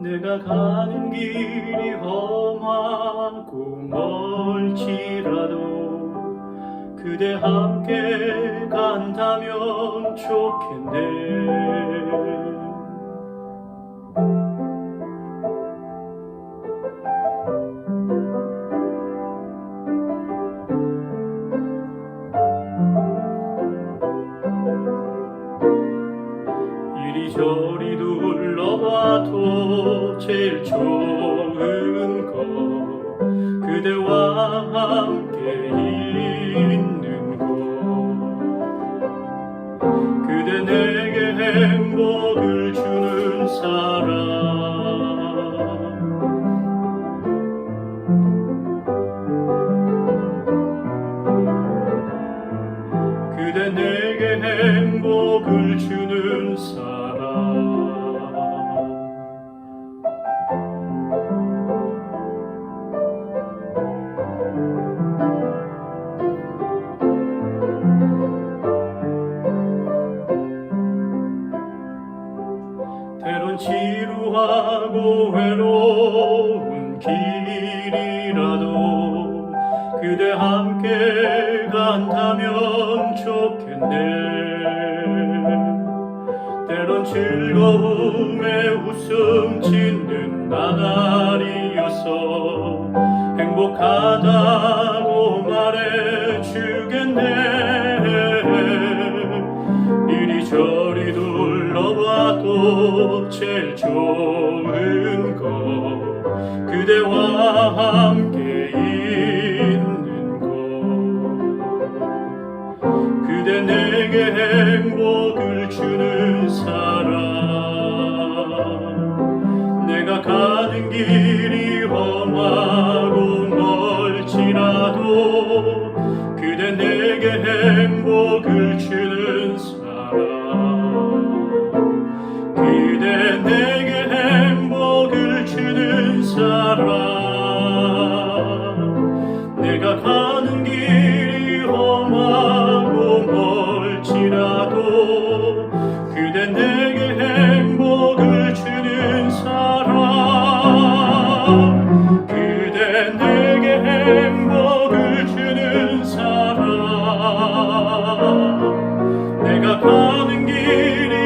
내가 가는 길이 험하고 멀지라도 그대 함께 간다면 좋겠네 이리저리 둘러봐도 제일 좋은 거 그대와 함께 있는 거 그대 내게 행복을 주는 사람. 그대 내게 행복을 지루하고 외로운 길이라도 그대 함께 간다면 좋겠네. 때론 즐거움에 웃음 짓는 나날이어서 행복하다고 말해주겠네 제일 좋은 거 그대와 함께 있는 거 그대 내게 행복을 주는 사람 내가 가는 길이 험하고 멀지라도 그대 내게 행복을 주는 사람. 그대 내게 행복을 주는 사람. 내가 가는 길이